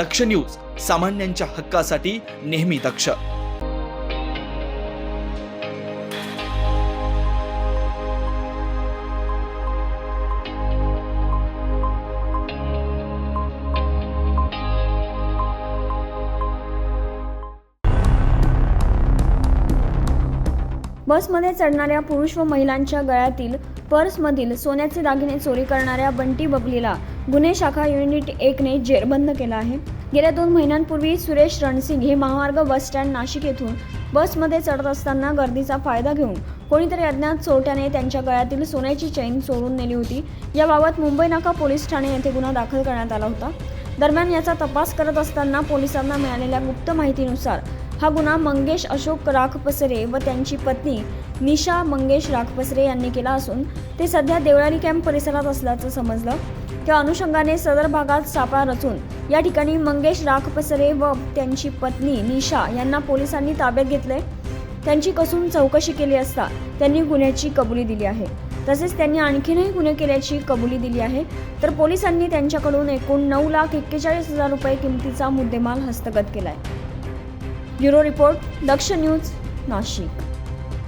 दक्ष news सामान्यांच्या हक्कासाठी नेहमी दक्ष. बसमध्ये चढणाऱ्या पुरुष व महिलांच्या गळ्यातील पर्समधील सोन्याचे दागिने चोरी करणाऱ्या बंटी बबलीला गुन्हे शाखा युनिट एकने जेरबंद केला आहे. गेल्या दोन महिन्यांपूर्वी सुरेश रणसिंग हे महामार्ग बस स्टँड नाशिक येथून बसमध्ये चढत असताना गर्दीचा फायदा घेऊन कोणीतरी अज्ञात चोरट्याने त्यांच्या गळ्यातील सोन्याची चैन चोरून नेली होती. याबाबत मुंबई नाका पोलीस ठाणे येथे गुन्हा दाखल करण्यात आला होता. दरम्यान याचा तपास करत असताना पोलिसांना मिळालेल्या गुप्त माहितीनुसार हा गुन्हा मंगेश अशोक राखपसरे व त्यांची पत्नी निशा मंगेश राखपसरे यांनी केला असून ते सध्या देवळाली कॅम्प परिसरात असल्याचं समजलं. त्या अनुषंगाने सदर भागात सापळा रचून या ठिकाणी मंगेश राखपसरे व त्यांची पत्नी निशा यांना पोलिसांनी ताब्यात घेतले त्यांची कसून चौकशी केली असता त्यांनी गुन्ह्याची कबुली दिली आहे. तसेच त्यांनी आणखीनही गुन्हे केल्याची कबुली दिली आहे. तर पोलिसांनी त्यांच्याकडून एकूण नऊ लाख एक्केचाळीस हजार रुपये किमतीचा मुद्देमाल हस्तगत केला आहे bureau report Daksh news Nashik.